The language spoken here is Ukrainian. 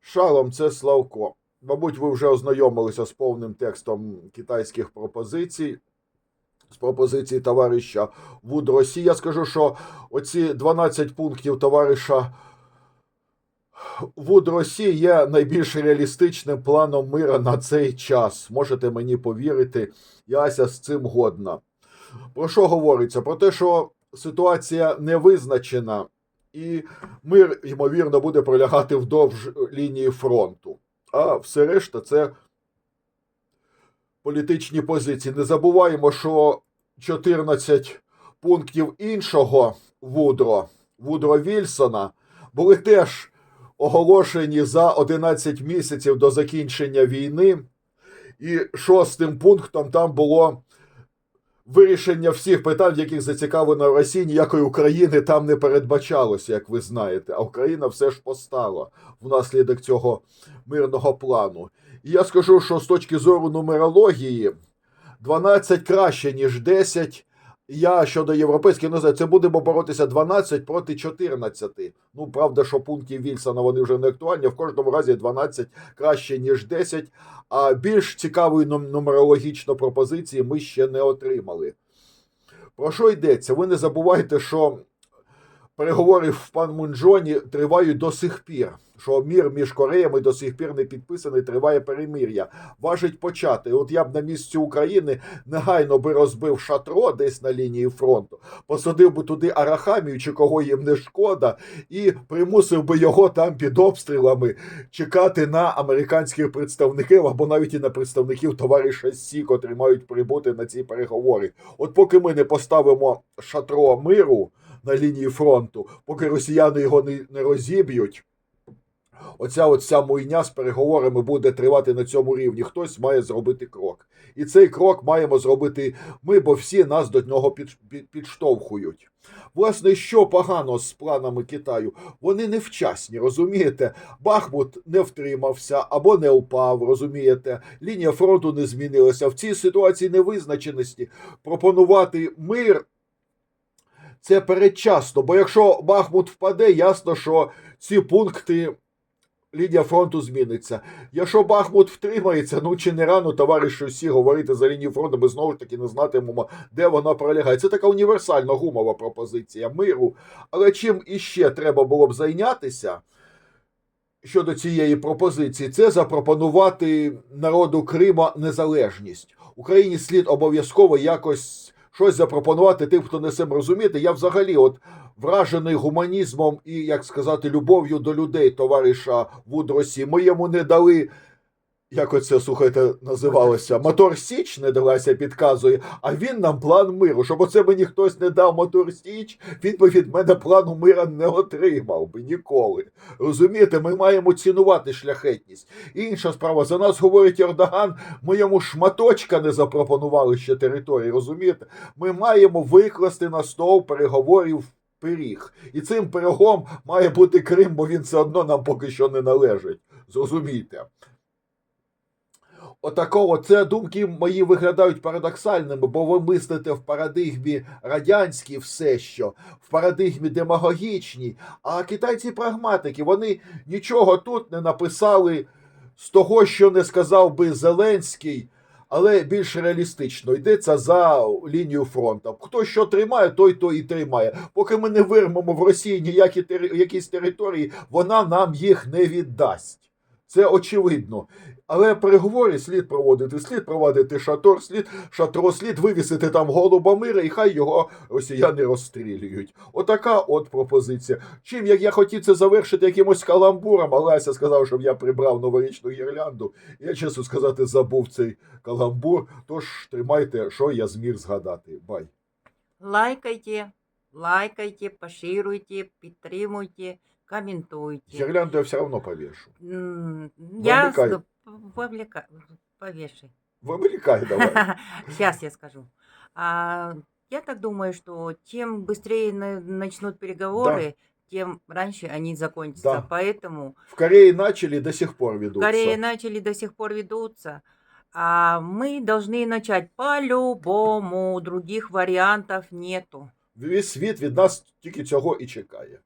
Шалом, це Славко. Мабуть, ви вже ознайомилися з повним текстом китайських пропозицій. З пропозицій товариша Вуд Росії. Я скажу, що оці 12 пунктів товариша Вуд Росії є найбільш реалістичним планом мира на цей час. Можете мені повірити, яся з цим годна. Про що говориться? Про те, що ситуація не визначена, і мир, ймовірно, буде пролягати вдовж лінії фронту. А все решта це політичні позиції. Не забуваємо, що 14 пунктів іншого Вудро, Вудро Вільсона, були теж оголошені за 11 місяців до закінчення війни. І шостим пунктом там було вирішення всіх питань, в яких зацікавлена Росія, ніякої України там не передбачалося, як ви знаєте. А Україна все ж постала внаслідок цього мирного плану. І я скажу, що з точки зору нумерології 12 краще, ніж 10. Я щодо європейських не це будемо боротися 12 проти 14. Ну, правда, що пунктів Вільсона вони вже не актуальні. В кожному разі 12 краще, ніж 10. А більш цікавої нумерологічно пропозиції ми ще не отримали. Про що йдеться? Ви не забувайте, що переговори в Панмунджоні тривають до сих пір. Що мір між Кореями до сих пір не підписаний, триває перемир'я. Важить почати. От я б на місці України негайно би розбив шатро десь на лінії фронту, посадив би туди Арахамію, чи кого їм не шкода, і примусив би його там під обстрілами чекати на американських представників або навіть і на представників товариша Сі, котрі мають прибути на ці переговори. От поки ми не поставимо шатро миру на лінії фронту, поки росіяни його не, розіб'ють. Оця от вся муйня з переговорами буде тривати на цьому рівні. Хтось має зробити крок. І цей крок маємо зробити ми, бо всі нас до нього під, під, підштовхують. Власне, що погано з планами Китаю? Вони невчасні, розумієте? Бахмут не втримався або не впав, розумієте? Лінія фронту не змінилася. В цій ситуації невизначеності пропонувати мир це передчасно. Бо якщо Бахмут впаде, ясно, що ці пункти лінія фронту зміниться. Якщо Бахмут втримається, ну чи не рано товаришу всі говорити за лінію фронту, ми знову ж таки не знатимемо, де вона пролягає. Це така універсальна гумова пропозиція миру. Але чим іще треба було б зайнятися щодо цієї пропозиції, це запропонувати народу Крима незалежність. Україні слід обов'язково якось щось запропонувати тим, хто не сим розуміти. Я взагалі, от вражений гуманізмом і, як сказати, любов'ю до людей, товариша Вудросі. Ми йому не дали. Як оце, слухайте, називалося? Мотор Січ не далася, підказує, а він нам план миру. Щоб оце мені хтось не дав Мотор Січ, він би від мене плану мира не отримав би ніколи. Розумієте, ми маємо цінувати шляхетність. Інша справа, за нас говорить Ердоган, ми йому шматочка не запропонували ще території. Розумієте? Ми маємо викласти на стол переговорів пиріг. І цим пирогом має бути Крим, бо він все одно нам поки що не належить. Зрозумійте. Отакого це думки мої виглядають парадоксальними, бо ви мислите в парадигмі радянській все що, в парадигмі демагогічній, а китайці прагматики, вони нічого тут не написали з того, що не сказав би Зеленський, але більш реалістично йдеться за лінію фронту. Хто що тримає, той то і тримає. Поки ми не вирмемо в Росії ніякі якісь території, вона нам їх не віддасть. Це очевидно. Але переговори слід проводити, слід проводити шатор, слід шатро, слід вивісити там голуба мира, і хай його росіяни розстрілюють. Отака от пропозиція. Чим як я хотів це завершити якимось каламбуром, але Ася сказав, щоб я прибрав новорічну гірлянду. Я, чесно сказати, забув цей каламбур. Тож тримайте, що я зміг згадати. Бай. Лайкайте, лайкайте, поширюйте, підтримуйте, коментуйте. Гірлянду я все одно повішу. М, Я Вовлекай. с- вовлека- повешай. Вимикай давай. Сейчас я скажу. А, я так думаю, что чем быстрее на- начнут переговоры, тем раньше они закончатся. Да. Поэтому В Кореї начали до сих пор в ведуться. Корее начали до сих пор ведутся. А мы должны начать по-любому. Других вариантов нету. Весь світ від нас тільки цього і чекає.